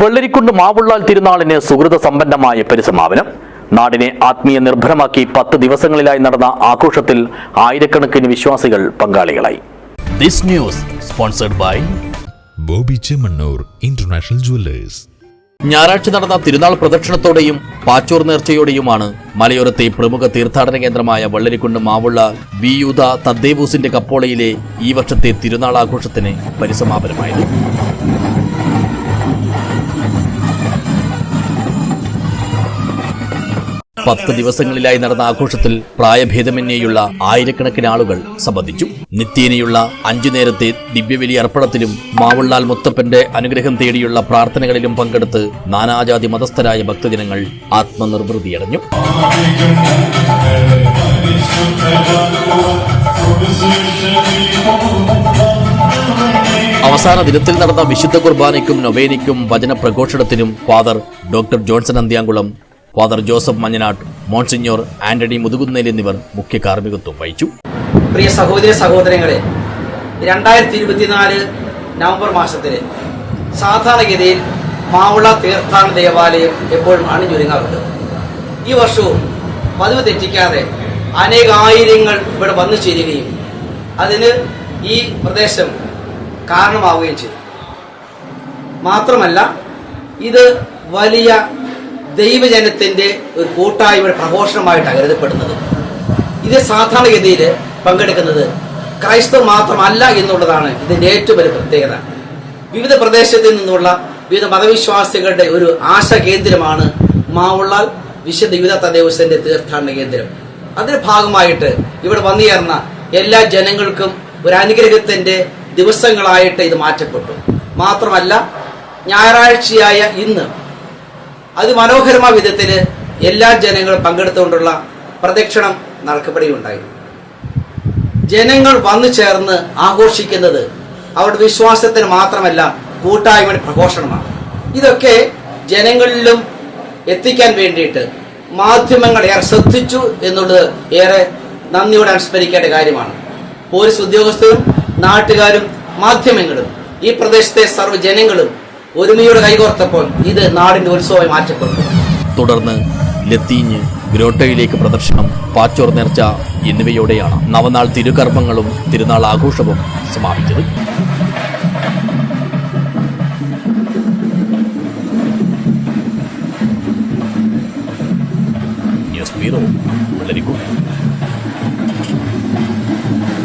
വെള്ളരിക്കുണ്ട് മാവുള്ളാൽ തിരുനാളിന് സുഹൃത സമ്പന്നമായ പരിസമാപനം. നാടിനെ ആത്മീയ നിർഭരമാക്കി പത്ത് ദിവസങ്ങളിലായി നടന്ന ആഘോഷത്തിൽ ആയിരക്കണക്കിന് വിശ്വാസികൾ പങ്കാളികളായി. This news sponsored by Boby Chemmanur international jewellers. ഞായറാഴ്ച നടന്ന തിരുനാൾ പ്രദക്ഷിണത്തോടെയും പാച്ചോർ നേർച്ചയോടെയുമാണ് മലയോരത്തെ പ്രമുഖ തീർത്ഥാടന കേന്ദ്രമായ വള്ളരിക്കുണ്ട് മാവുള്ള വിയൂത തദ്ദേവൂസിന്റെ കപ്പോളയിലെ ഈ വർഷത്തെ തിരുനാൾ ആഘോഷത്തിന് പരിസമാപനമായത്. പത്ത് ദിവസങ്ങളിലായി നടന്ന ആഘോഷത്തിൽ പ്രായഭേദമന്യേയുള്ള ആയിരക്കണക്കിന് ആളുകൾ സംബന്ധിച്ചു. നിത്യേനയുള്ള അഞ്ചു നേരത്തെ ദിവ്യബലി അർപ്പണത്തിലും മാവള്ളാൽ മുത്തപ്പന്റെ അനുഗ്രഹം തേടിയുള്ള പ്രാർത്ഥനകളിലും പങ്കെടുത്ത് നാനാജാതി മതസ്ഥരായ ഭക്തജനങ്ങൾ ആത്മനിർവൃതിയടഞ്ഞു. അവസാന ദിനത്തിൽ നടന്ന വിശുദ്ധ കുർബാനയ്ക്കും നൊവേനയ്ക്കും വചന പ്രഘോഷണത്തിനും father doctor Johnson Anthyankulam father Joseph Manjanatt monsignor Antony Muthukunnel എന്നിവർ മുഖ്യ കാർമ്മികത്വം വഹിച്ചു. പ്രിയ സഹോദര സഹോദരങ്ങളെ രണ്ടായിരത്തി ഇരുപത്തിനാല് നവംബർ മാസത്തിൽ സാധാരണഗതിയിൽ മാവുള തീർത്ഥാടന ദേവാലയം എപ്പോഴും അണിഞ്ഞൊരുങ്ങാറുണ്ട്. ഈ വർഷവും പതിവ് തെറ്റിക്കാതെ അനേകായിരങ്ങൾ ഇവിടെ വന്നു ചേരുകയും അതിന് ഈ പ്രദേശം കാരണമാവുകയും ചെയ്തു. മാത്രമല്ല ഇത് വലിയ ദൈവജനത്തിന്റെ ഒരു കൂട്ടായ്മയുടെ പ്രഘോഷണമായിട്ടാണ് കരുതപ്പെടുന്നത് ഇത് സാധാരണഗതിയിൽ പങ്കെടുക്കുന്നത് ക്രൈസ്തവർ മാത്രമല്ല എന്നുള്ളതാണ് ഇതിന്റെ ഏറ്റവും വലിയ പ്രത്യേകത. വിവിധ പ്രദേശത്തിൽ നിന്നുള്ള വിവിധ മതവിശ്വാസികളുടെ ഒരു ആശ കേന്ദ്രമാണ് മാവുള്ളാൽ വിശുദ്ധ യുവത തദേവസന്റെ തീർത്ഥാടന കേന്ദ്രം. അതിന്റെ ഭാഗമായിട്ട് ഇവിടെ വന്നു ചേർന്ന എല്ലാ ജനങ്ങൾക്കും ഒരു അനുഗ്രഹത്തിന്റെ ദിവസങ്ങളായിട്ട് ഇത് മാറ്റപ്പെട്ടു. മാത്രമല്ല ഞായറാഴ്ചയായ ഇന്ന് അതിമനോഹരമായ വിധത്തിൽ എല്ലാ ജനങ്ങളും പങ്കെടുത്തുകൊണ്ടുള്ള പ്രദക്ഷിണം നടക്കപ്പെടുകയുണ്ടായി. ജനങ്ങൾ വന്നു ചേർന്ന് ആഘോഷിക്കുന്നത് അവരുടെ വിശ്വാസത്തിന് മാത്രമല്ല കൂട്ടായ്മയുടെ പ്രഘോഷണമാണ്. ഇതൊക്കെ ജനങ്ങളിലും എത്തിക്കാൻ വേണ്ടിയിട്ട് മാധ്യമങ്ങൾ ഏറെ ശ്രദ്ധിച്ചു എന്നുള്ളത് ഏറെ നന്ദിയോടെ അനുസ്മരിക്കേണ്ട കാര്യമാണ്. പോലീസ് ഉദ്യോഗസ്ഥരും നാട്ടുകാരും മാധ്യമങ്ങളും ഈ പ്രദേശത്തെ സർവ ജനങ്ങളും ഒരുമയോടെ കൈകോർത്തപ്പോൾ ഇത് നാടിന്റെ ഉത്സവമായി മാറ്റപ്പെട്ടു. തുടർന്ന് ലത്തീഞ്ഞ് ഗ്രോട്ടയിലേക്ക് പ്രദർശനം പാച്ചോർ നേർച്ച എന്നിവയോടെയാണ് നവനാൾ തിരുകർമ്മങ്ങളും തിരുനാൾ ആഘോഷവും സമാപിച്ചത്. News bureau